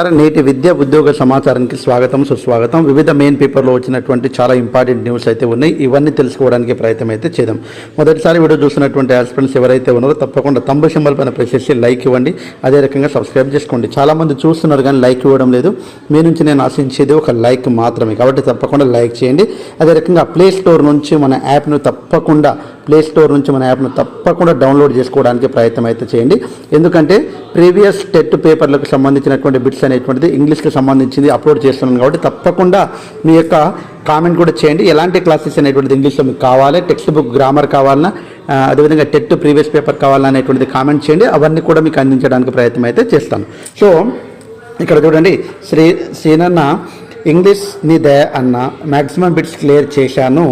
నేటి విద్యా ఉద్యోగ సమాచారానికి స్వాగతం సుస్వాగతం. వివిధ మెయిన్ పేపర్లో వచ్చినటువంటి చాలా ఇంపార్టెంట్ న్యూస్ అయితే ఉన్నాయి. ఇవన్నీ తెలుసుకోవడానికి ప్రయత్నం అయితే చేద్దాం. మొదటిసారి వీడియో చూసినటువంటి ఆస్పిరెంట్స్ ఎవరైతే ఉన్నారో తప్పకుండా తంబు సింబల్ పైన ప్రెస్ చేసి లైక్ ఇవ్వండి. అదే రకంగా సబ్స్క్రైబ్ చేసుకోండి. చాలామంది చూస్తున్నారు కానీ లైక్ ఇవ్వడం లేదు. మీ నుంచి నేను ఆశించేది ఒక లైక్ మాత్రమే. కాబట్టి తప్పకుండా లైక్ చేయండి. అదే రకంగా ప్లే స్టోర్ నుంచి మన యాప్ను తప్పకుండా ప్లే స్టోర్ నుంచి మన యాప్ను తప్పకుండా డౌన్లోడ్ చేసుకోవడానికి ప్రయత్నం అయితే చేయండి. ఎందుకంటే ప్రీవియస్ టెట్ పేపర్లకు సంబంధించినటువంటి బిట్స్ అనేటువంటిది ఇంగ్లీష్కి సంబంధించింది అప్లోడ్ చేస్తున్నాను కాబట్టి తప్పకుండా మీ యొక్క కామెంట్ కూడా చేయండి. ఎలాంటి క్లాసెస్ అనేటువంటిది ఇంగ్లీష్లో మీకు కావాలి టెక్స్ట్ బుక్ గ్రామర్ కావాలన్నా అదేవిధంగా టెట్ ప్రీవియస్ పేపర్ కావాలన్నా అనేటువంటిది కామెంట్ చేయండి. అవన్నీ కూడా మీకు అందించడానికి ప్రయత్నం అయితే చేస్తాను. సో ఇక్కడ చూడండి శ్రీ శ్రీనన్న ఇంగ్లీష్ నీ దయ అన్న మ్యాక్సిమం బిట్స్ క్లియర్ చేశాను.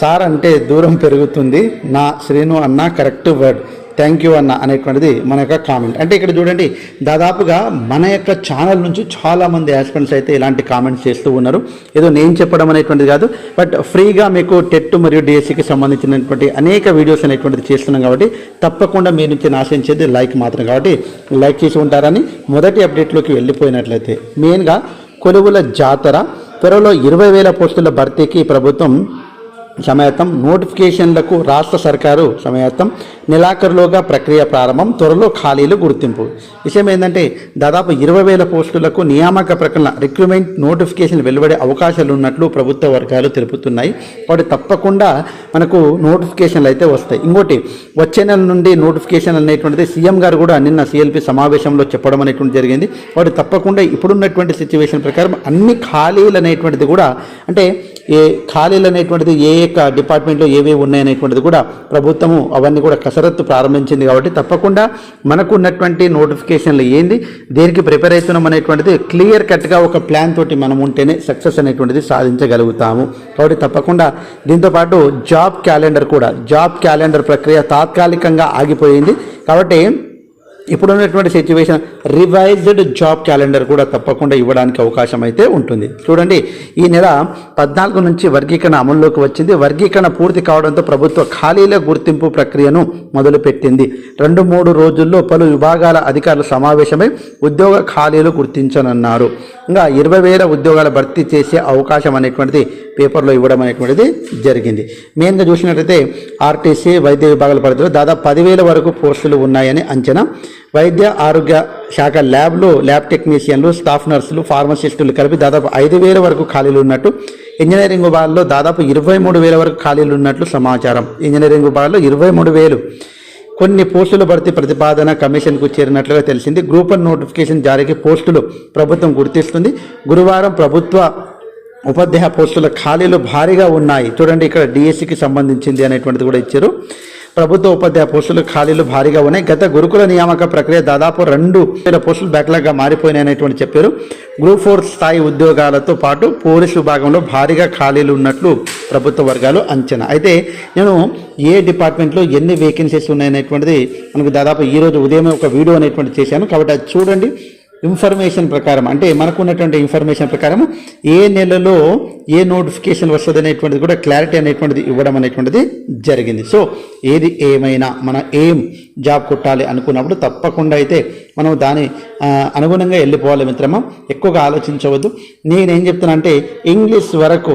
సార్ అంటే దూరం పెరుగుతుంది. నా శ్రీను అన్న కరెక్ట్ వర్డ్ థ్యాంక్ యూ అన్న అనేటువంటిది మన యొక్క కామెంట్ అంటే ఇక్కడ చూడండి దాదాపుగా మన యొక్క ఛానల్ నుంచి చాలామంది యాస్పెంట్స్ అయితే ఇలాంటి కామెంట్స్ చేస్తూ ఉన్నారు. ఏదో నేను చెప్పడం అనేటువంటిది కాదు బట్ ఫ్రీగా మీకు టెట్ మరియు డిఎస్సికి సంబంధించినటువంటి అనేక వీడియోస్ అనేటువంటిది చేస్తున్నాం కాబట్టి తప్పకుండా మీరు నుంచి ఆశించేది లైక్ మాత్రం. కాబట్టి లైక్ చేసి ఉంటారని మొదటి అప్డేట్లోకి వెళ్ళిపోయినట్లయితే మెయిన్గా కొలువుల జాతర త్వరలో ఇరవై వేల పోస్టుల భర్తీకి ప్రభుత్వం సమేతం నోటిఫికేషన్లకు రాష్ట్ర సర్కారు సమేతం నెలాఖరులోగా ప్రక్రియ ప్రారంభం. త్వరలో ఖాళీలు గుర్తింపు. విషయం ఏంటంటే దాదాపు ఇరవై వేల పోస్టులకు నియామక ప్రకటన రిక్రూట్మెంట్ నోటిఫికేషన్ వెలువడే అవకాశాలు ఉన్నట్లు ప్రభుత్వ వర్గాలు తెలుపుతున్నాయి. కాబట్టి తప్పకుండా మనకు నోటిఫికేషన్లు అయితే వస్తాయి. ఇంకోటి వచ్చే నెల నుండి నోటిఫికేషన్ అనేటువంటిది సీఎం గారు కూడా నిన్న సిఎల్పి సమావేశంలో చెప్పడం అనేటువంటి జరిగింది. కాబట్టి తప్పకుండా ఇప్పుడున్నటువంటి సిచ్యువేషన్ ప్రకారం అన్ని ఖాళీలు అనేటువంటిది కూడా అంటే ఏ ఖాళీలు అనేటువంటిది ఏ యొక్క డిపార్ట్మెంట్లో ఏవేవి ఉన్నాయనేటువంటిది కూడా ప్రభుత్వము అవన్నీ కూడా కసరత్తు ప్రారంభించింది కాబట్టి తప్పకుండా మనకు ఉన్నటువంటి నోటిఫికేషన్లు ఏంది దేనికి ప్రిపేర్ అవుతున్నాం అనేటువంటిది క్లియర్ కట్గా ఒక ప్లాన్ తోటి మనం ఉంటేనే సక్సెస్ అనేటువంటిది సాధించగలుగుతాము. కాబట్టి తప్పకుండా దీంతోపాటు జాబ్ క్యాలెండర్ కూడా జాబ్ క్యాలెండర్ ప్రక్రియ తాత్కాలికంగా ఆగిపోయింది. కాబట్టి ఇప్పుడున్నటువంటి సిచ్యువేషన్ రివైజ్డ్ జాబ్ క్యాలెండర్ కూడా తప్పకుండా ఇవ్వడానికి అవకాశం అయితే ఉంటుంది. చూడండి ఈ నెల పద్నాలుగు నుంచి వర్గీకరణ అమల్లోకి వచ్చింది. వర్గీకరణ పూర్తి కావడంతో ప్రభుత్వ ఖాళీల గుర్తింపు ప్రక్రియను మొదలుపెట్టింది. రెండు మూడు రోజుల్లో పలు విభాగాల అధికారుల సమావేశమై ఉద్యోగ ఖాళీలు గుర్తించనున్నారు. ఇంకా ఇరవై వేల ఉద్యోగాల భర్తీ చేసే అవకాశం అనేటువంటిది పేపర్లో ఇవ్వడం అనేటువంటిది జరిగింది. మెయిన్గా చూసినట్లయితే ఆర్టీసీ వైద్య విభాగాల పరిధిలో దాదాపు పదివేల వరకు పోస్టులు ఉన్నాయని అంచనా. వైద్య ఆరోగ్య శాఖ ల్యాబ్లో ల్యాబ్ టెక్నీషియన్లు స్టాఫ్ నర్సులు ఫార్మసిస్టులు కలిపి దాదాపు ఐదు వేల వరకు ఖాళీలు ఉన్నట్టు. ఇంజనీరింగ్ విభాగంలో దాదాపు ఇరవై మూడు వేల వరకు ఖాళీలు ఉన్నట్లు సమాచారం. ఇంజనీరింగ్ విభాగంలో ఇరవై మూడు వేలు కొన్ని పోస్టుల భర్తీ ప్రతిపాదన కమిషన్కు చేరినట్లుగా తెలిసింది. గ్రూప్ వన్ నోటిఫికేషన్ జారీకి పోస్టులు ప్రభుత్వం గుర్తిస్తుంది. గురువారం ప్రభుత్వ ఉపాధ్యాయ పోస్టుల ఖాళీలు భారీగా ఉన్నాయి. చూడండి ఇక్కడ డిఎస్సికి సంబంధించింది అనేటువంటిది కూడా ఇచ్చారు. ప్రభుత్వ ఉపాధ్యాయ పోస్టులు ఖాళీలు భారీగా ఉన్నాయి. గత గురుకుల నియామక ప్రక్రియ దాదాపు రెండు వేల పోస్టులు బ్యాక్లాగ్గా మారిపోయినాయి అనేటువంటి చెప్పారు. గ్రూప్ ఫోర్ స్థాయి ఉద్యోగాలతో పాటు పోలీసు విభాగంలో భారీగా ఖాళీలు ఉన్నట్లు ప్రభుత్వ వర్గాలు అంచనా. అయితే నేను ఏ డిపార్ట్మెంట్లో ఎన్ని వేకెన్సీస్ ఉన్నాయనేటువంటిది మనకు దాదాపు ఈ రోజు ఉదయం ఒక వీడియో అనేటువంటి చేశాను. కాబట్టి అది చూడండి. ఇన్ఫర్మేషన్ ప్రకారం అంటే మనకు ఉన్నటువంటి ఇన్ఫర్మేషన్ ప్రకారం ఏ నెలలో ఏ నోటిఫికేషన్ వస్తుంది అనేటువంటిది కూడా క్లారిటీ అనేటువంటిది ఇవ్వడం అనేటువంటిది జరిగింది. సో ఏది ఏమైనా మన ఏం జాబ్ కొట్టాలి అనుకున్నప్పుడు తప్పకుండా అయితే మనం దాని అనుగుణంగా వెళ్ళిపోవాలి మిత్రమా. ఎక్కువగా ఆలోచించవద్దు. నేనేం చెప్తున్నా అంటే ఇంగ్లీష్ వరకు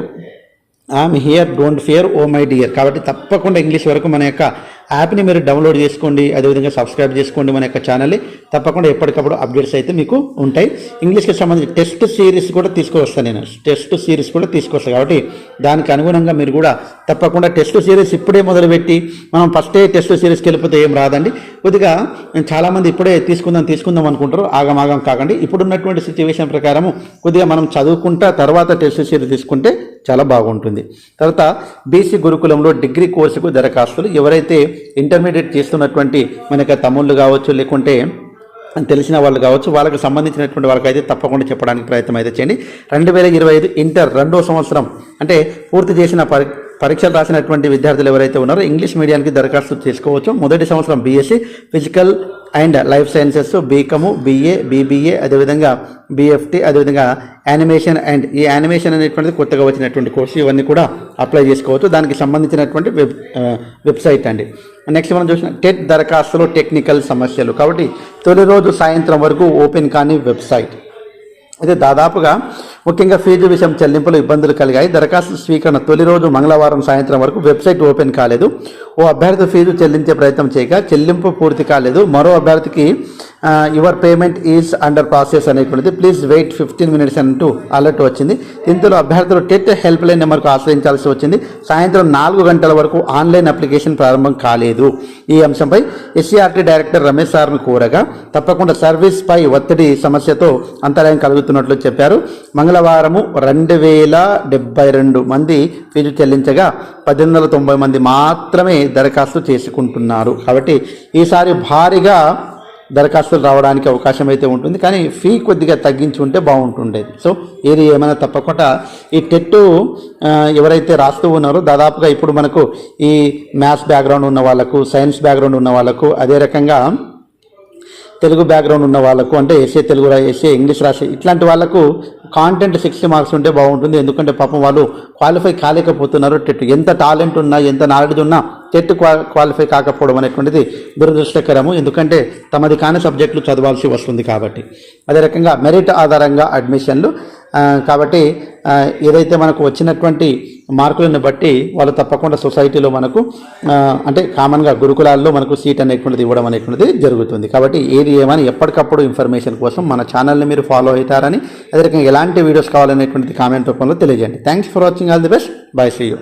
I'm here don't fear oh my dear కాబట్టి తప్పకుండా ఇంగ్లీష్ వరకు మన యొక్క యాప్ని మీరు డౌన్లోడ్ చేసుకోండి అదేవిధంగా సబ్స్క్రైబ్ చేసుకోండి మన యొక్క ఛానల్ని. తప్పకుండా ఎప్పటికప్పుడు అప్డేట్స్ అయితే మీకు ఉంటాయి. ఇంగ్లీష్కి సంబంధించి టెస్ట్ సిరీస్ కూడా తీసుకువస్తాను నేను. టెస్ట్ సిరీస్ కూడా తీసుకొస్తాను కాబట్టి దానికి అనుగుణంగా మీరు కూడా తప్పకుండా టెస్ట్ సిరీస్ ఇప్పుడే మొదలుపెట్టి మనం ఫస్టే టెస్ట్ సిరీస్కి వెళ్ళిపోతే ఏం రాదండి. కొద్దిగా చాలామంది ఇప్పుడే తీసుకుందాం తీసుకుందాం అనుకుంటారు. ఆగమాగం కాకండి. ఇప్పుడున్నటువంటి సిచ్యువేషన్ ప్రకారం కొద్దిగా మనం చదువుకుంటా తర్వాత టెస్ట్ సిరీస్ తీసుకుంటే చాలా బాగుంటుంది. తర్వాత బీసీ గురుకులంలో డిగ్రీ కోర్సుకు దరఖాస్తులు. ఎవరైతే ఇంటర్మీడియట్ చేస్తున్నటువంటి మనకి తమ్ముళ్ళు కావచ్చు లేకుంటే తెలిసిన వాళ్ళు కావచ్చు వాళ్ళకి సంబంధించినటువంటి వాళ్ళకైతే తప్పకుండా చెప్పడానికి ప్రయత్నం అయితే చేయండి. రెండు వేల ఇరవై ఐదు ఇంటర్ రెండో సంవత్సరం అంటే పూర్తి చేసిన పరి పరీక్షలు రాసినటువంటి విద్యార్థులు ఎవరైతే ఉన్నారో ఇంగ్లీష్ మీడియానికి దరఖాస్తు చేసుకోవచ్చు. మొదటి సంవత్సరం BSc physical and life sciences BCom BA BBA అదేవిధంగా బీఎఫ్టీ అదేవిధంగా యానిమేషన్ అండ్ ఈ యానిమేషన్ అనేటువంటిది కొత్తగా వచ్చినటువంటి కోర్సు ఇవన్నీ కూడా అప్లై చేసుకోవచ్చు. దానికి సంబంధించినటువంటి వెబ్ వెబ్సైట్ అండి. నెక్స్ట్ మనం చూసిన టెట్ దరఖాస్తులో టెక్నికల్ సమస్యలు. కాబట్టి తొలి రోజు సాయంత్రం వరకు ఓపెన్ కాని వెబ్సైట్ అయితే దాదాపుగా ముఖ్యంగా ఫీజు విషయం చెల్లింపులు ఇబ్బందులు కలిగాయి. దరఖాస్తు స్వీకరణ తొలి రోజు మంగళవారం సాయంత్రం వరకు వెబ్సైట్ ఓపెన్ కాలేదు. ఓ అభ్యర్థి ఫీజు చెల్లించే ప్రయత్నం చేయగా చెల్లింపు పూర్తి కాలేదు. మరో అభ్యర్థికి your payment is under process అనేటువంటిది. ప్లీజ్ వెయిట్ ఫిఫ్టీన్ మినిట్స్ అంటూ అలర్ట్ వచ్చింది. దీంతో అభ్యర్థులు టెట్ హెల్ప్ లైన్ నెంబర్కు ఆశ్రయించాల్సి వచ్చింది. సాయంత్రం నాలుగు గంటల వరకు ఆన్లైన్ అప్లికేషన్ ప్రారంభం కాలేదు. ఈ అంశంపై ఎస్సీఆర్టీ డైరెక్టర్ రమేష్ సార్ను కోరగా తప్పకుండా సర్వీస్పై ఒత్తిడి సమస్యతో అంతరాయం కలుగుతున్నట్లు చెప్పారు. మంగళవారము రెండు వేల డెబ్బై రెండు మంది ఫీజు చెల్లించగా పద్దెనిమిది వందల తొంభై మంది మాత్రమే దరఖాస్తు చేసుకుంటున్నారు. కాబట్టి ఈసారి భారీగా దరఖాస్తులు రావడానికి అవకాశం అయితే ఉంటుంది. కానీ ఫీ కొద్దిగా తగ్గించి ఉంటే బాగుంటుండేది. సో ఏది ఏమైనా తప్పకుండా ఈ టెట్ ఎవరైతే రాస్తూ ఉన్నారో దాదాపుగా ఇప్పుడు మనకు ఈ మ్యాథ్స్ బ్యాక్గ్రౌండ్ ఉన్న వాళ్ళకు సైన్స్ బ్యాక్గ్రౌండ్ ఉన్న వాళ్ళకు అదే రకంగా తెలుగు బ్యాక్గ్రౌండ్ ఉన్న వాళ్ళకు అంటే ఎస్ఏ తెలుగు రా ఎస్ఏ ఇంగ్లీష్ రాసే ఇట్లాంటి వాళ్ళకు కాంటెంట్ సిక్స్టీ మార్క్స్ ఉంటే బాగుంటుంది. ఎందుకంటే పాపం వాళ్ళు క్వాలిఫై కాలేకపోతున్నారు. టెట్ ఎంత టాలెంట్ ఉన్నా ఎంత నాలెడ్జ్ ఉన్నా టెట్ క్వా క్వాలిఫై కాకపోవడం అనేటువంటిది దురదృష్టకరము. ఎందుకంటే తమది కాని సబ్జెక్టులు చదవాల్సి వస్తుంది కాబట్టి. అదే రకంగా మెరిట్ ఆధారంగా అడ్మిషన్లు కాబట్టి ఏదైతే మనకు వచ్చినటువంటి మార్కులను బట్టి వాళ్ళు తప్పకుండా సొసైటీలో మనకు అంటే కామన్గా గురుకులాల్లో మనకు సీట్ అనేటువంటిది ఇవ్వడం అనేటువంటిది జరుగుతుంది. కాబట్టి ఏది ఏమని ఎప్పటికప్పుడు ఇన్ఫర్మేషన్ కోసం మన ఛానల్ని మీరు ఫాలో అవుతారని అదే రకంగా ఎలాంటి వీడియోస్ కావాలనేటువంటిది కామెంట్ రూపంలో తెలియజేయండి. Thanks for watching. All the best. Bye see you.